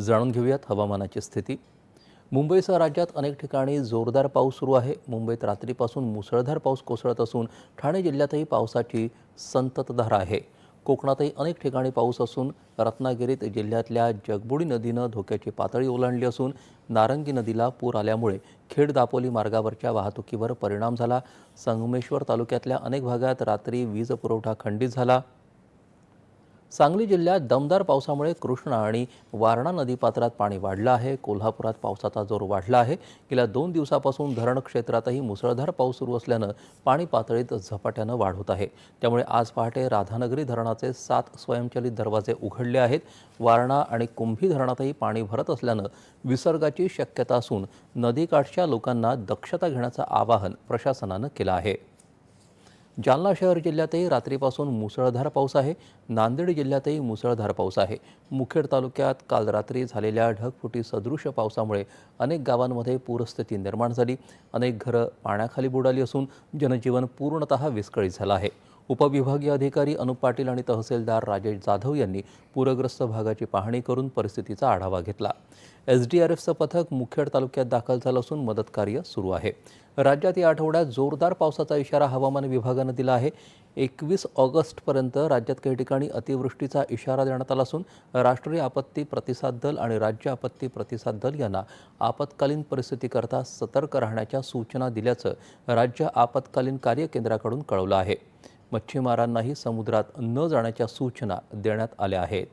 जाणून घेऊयात हवामानाची स्थिती. मुंबईसह राज्यात अनेक ठिकाणी जोरदार पाऊस सुरू आहे. मुंबईत रात्रीपासून मुसळधार पाऊस कोसळत असून ठाणे जिल्ह्यातही पावसाची संततधार आहे. कोकणातही अनेक ठिकाणी पाऊस असून रत्नागिरीत जिल्ह्यातल्या जगबुडी नदीनं धोक्याची पातळी ओलांडली असून नारंगी नदीला पूर आल्यामुळे खेड दापोली मार्गावरच्या वाहतुकीवर परिणाम झाला. संगमेश्वर तालुक्यातल्या अनेक भागात रात्री वीज पुरवठा खंडित झाला. सांगली जिल्ह्यात दमदार पावसामुळे कृष्णा आणि वारणा नदीपात्रात पाणी वाढलं आहे. कोल्हापुरात पावसाचा जोर वाढला आहे. गेल्या दोन दिवसापासून धरण क्षेत्रातही मुसळधार पाऊस सुरू असल्यानं पाणी पातळीत झपाट्यानं वाढ होत आहे. त्यामुळे आज पहाटे राधानगरी धरणाचे सात स्वयंचलित दरवाजे उघडले आहेत. वारणा आणि कुंभी धरणातही पाणी भरत असल्यानं विसर्गाची शक्यता असून नदीकाठच्या लोकांना दक्षता घेण्याचं आवाहन प्रशासनानं केलं आहे. जालना शहर जिल्ह्यातही रात्रीपासून मुसळधार पाऊस आहे. नांदेड जिल्ह्यातही मुसळधार पाऊस आहे. मुखेड तालुक्यात काल रात्री झालेल्या ढगफुटी सदृश पावसामुळे अनेक गावांमध्ये पूरस्थिती निर्माण झाली. अनेक घरं पाण्याखाली बुडाली असून जनजीवन पूर्णतः विस्कळीत झालं आहे. उपविभागीय अधिकारी अनुप पाटील आणि तहसीलदार राजेश जाधव यांनी पूरग्रस्त भागाची पाहणी करून परिस्थितीचा आढावा घेतला. एस डी आर एफचं पथक मुखेड तालुक्यात दाखल झालं असून मदत कार्य सुरू आहे. राज्यात या आठवड्यात जोरदार पावसाचा इशारा हवामान विभागानं दिला आहे. एकवीस ऑगस्टपर्यंत राज्यात काही ठिकाणी अतिवृष्टीचा इशारा देण्यात आला असून राष्ट्रीय आपत्ती प्रतिसाद दल आणि राज्य आपत्ती प्रतिसाद दल यांना आपत्कालीन परिस्थितीकरता सतर्क राहण्याच्या सूचना दिल्याचं राज्य आपत्कालीन कार्य केंद्राकडून कळवलं आहे. मच्छीमारांनाही समुद्रात न जाण्याच्या सूचना देण्यात आल्या आहेत.